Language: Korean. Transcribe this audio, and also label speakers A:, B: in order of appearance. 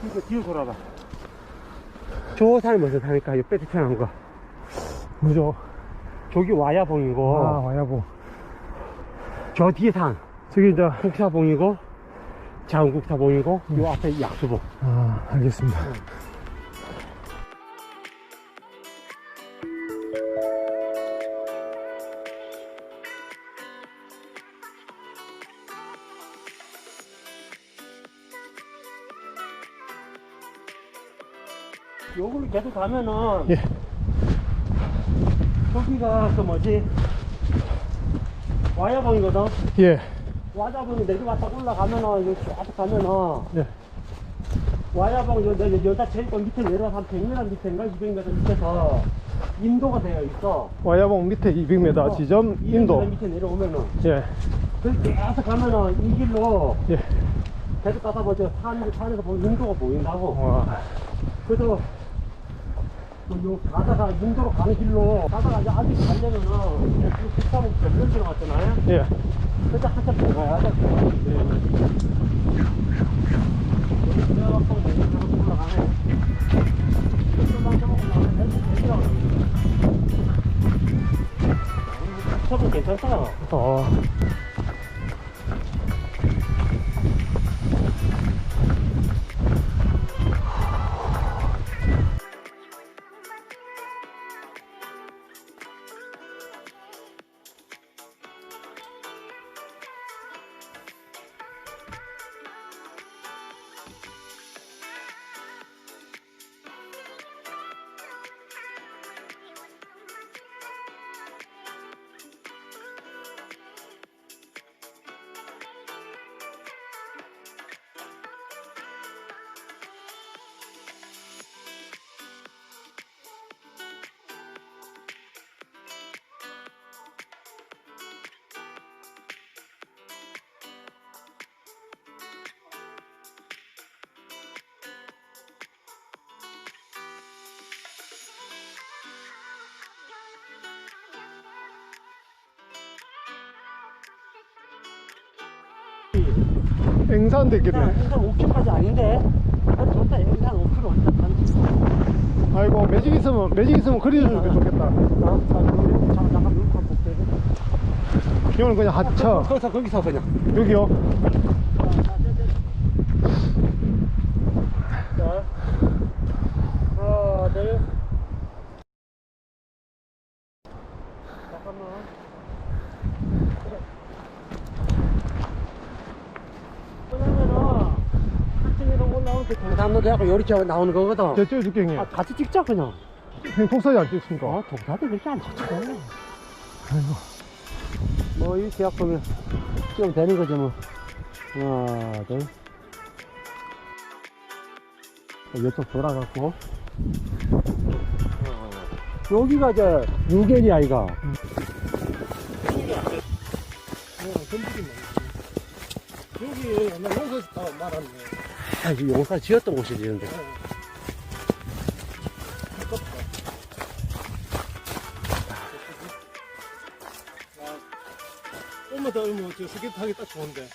A: 그러니까 뒤로 돌아봐. 저 산을 먼저 가니까 옆에 태평한 거.
B: 그죠?
A: 저기 와야봉이고,
B: 아, 와야보.
A: 저 뒤에 산,
B: 저기 이제,
A: 국사봉이고, 자은국사봉이고, 요 앞에 약수봉.
B: 아, 알겠습니다.
A: 요걸로 계속 가면은,
B: 예.
A: 저기가 그 뭐지, 와야봉이거든?
B: 예.
A: 와야봉이 내려왔다 올라가면은, 여기 쭉 가면은,
B: 예.
A: 와야봉 여, 여, 여기다 제일 또 밑에 내려서 한 100m 밑에인가 200m 밑에서 인도가 되어 있어.
B: 와야봉 밑에 200m 지점,
A: 200m
B: 인도.
A: 밑에 내려오면은
B: 예.
A: 그 계속 가면은 이 길로
B: 예.
A: 계속 가다 보죠 산 산에서 보면 인도가 보인다고.
B: 와.
A: 그래도 그요 가다가 인도로 가는 길로 가다가 이제 아직 가려면은 식사는 별로 들어갔잖아요.
B: 예.
A: 그래서 한참 더 가야 올라가네. 첩은 괜찮다.
B: 어. 앵산 되겠네.
A: 행산 5km까지 아닌데? 좋다. 행산 5km 일단 가는 거.
B: 아이고, 매직 있으면, 매직 있으면 좋겠다.
A: 어? 잠깐, 잠깐, 잠깐, 물고 볼게.
B: 이거는 그냥 하차.
A: 거기서, 거기서 그냥.
B: 여기요.
A: 자, 하나, 둘. 잠깐만. 그러면은, 학생회로 올라올 때 경상도대하고 요리차 나오는 거거든.
B: 제 찍어줄게, 형님.
A: 아, 같이 찍자, 그냥.
B: 형님 독사지 안 찍습니까?
A: 어, 동사도 그렇게 안.
B: 아이고.
A: 뭐, 이 계약 보면 찍으면 되는 거죠, 뭐. 하나, 둘. 어, 이쪽 돌아갔고. 여기가 저, 유계리 아이가.
B: 여기 옛날 용서 다 말았네.
A: 아, 이 용사 지었던 곳이지, 근데.
B: 엄마 더, 뭐, 저 스케이트 하기 딱 좋은데.